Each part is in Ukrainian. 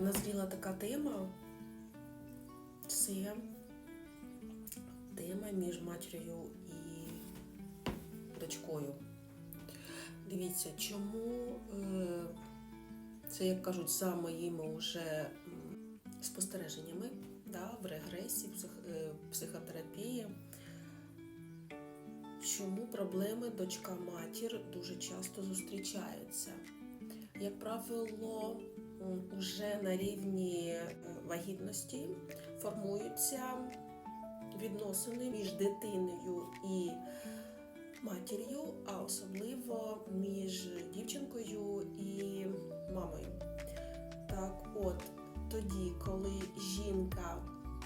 назріла така тема. Це тема між матір'ю і дочкою. Дивіться, чому е, це, як кажуть, за моїми вже спостереженнями да, в регресії, е, психотерапії. Чому проблеми дочка-матір дуже часто зустрічаються? Як правило, м, уже на рівні е, вагітності формуються відносини між дитиною і матір'ю, а особливо між дівчинкою і мамою. Так, от тоді, коли жінка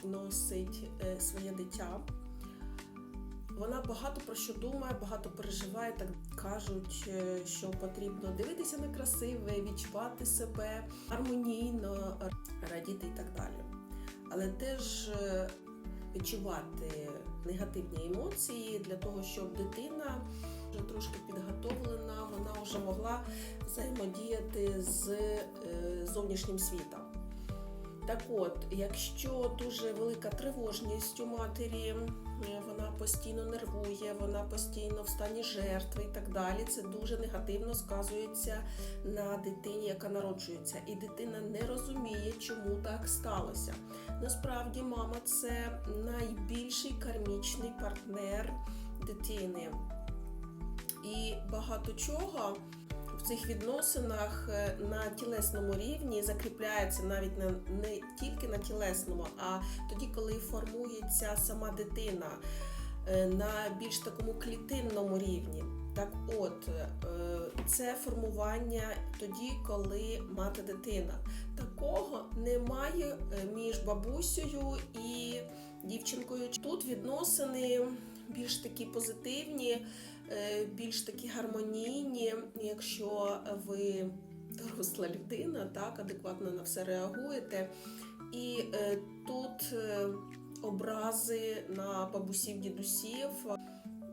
носить е, своє дитя, вона багато про що думає, багато переживає. Так кажуть, е, що потрібно дивитися на красиве, відчувати себе гармонійно, радіти і так далі. Але теж е, відчувати негативні емоції для того, щоб дитина вже трошки підготовлена, вона вже могла взаємодіяти з е, зовнішнім світом. Так от, якщо дуже велика тривожність у матері, е, вона постійно нервує, вона постійно в стані жертви і так далі, це дуже негативно сказується на дитині, яка народжується. І дитина не розуміє, чому так сталося. Насправді, мама це найбільший кармічний партнер дитини. І багато чого в цих відносинах е, на тілесному рівні закріпляється навіть не, не тільки на тілесному, а тоді, коли формується сама дитина е, на більш такому клітинному рівні. Так от, е, це формування тоді, коли мати дитина. Такого немає між бабусею і дівчинкою. Тут відносини більш такі позитивні, більш такі гармонійні, якщо ви доросла людина, так, адекватно на все реагуєте. І е, тут е, образи на бабусів, дідусів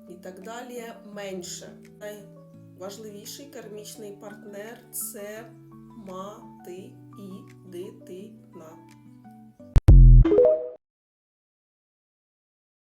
і так далі менше. Найважливіший кармічний партнер це мати і дитина.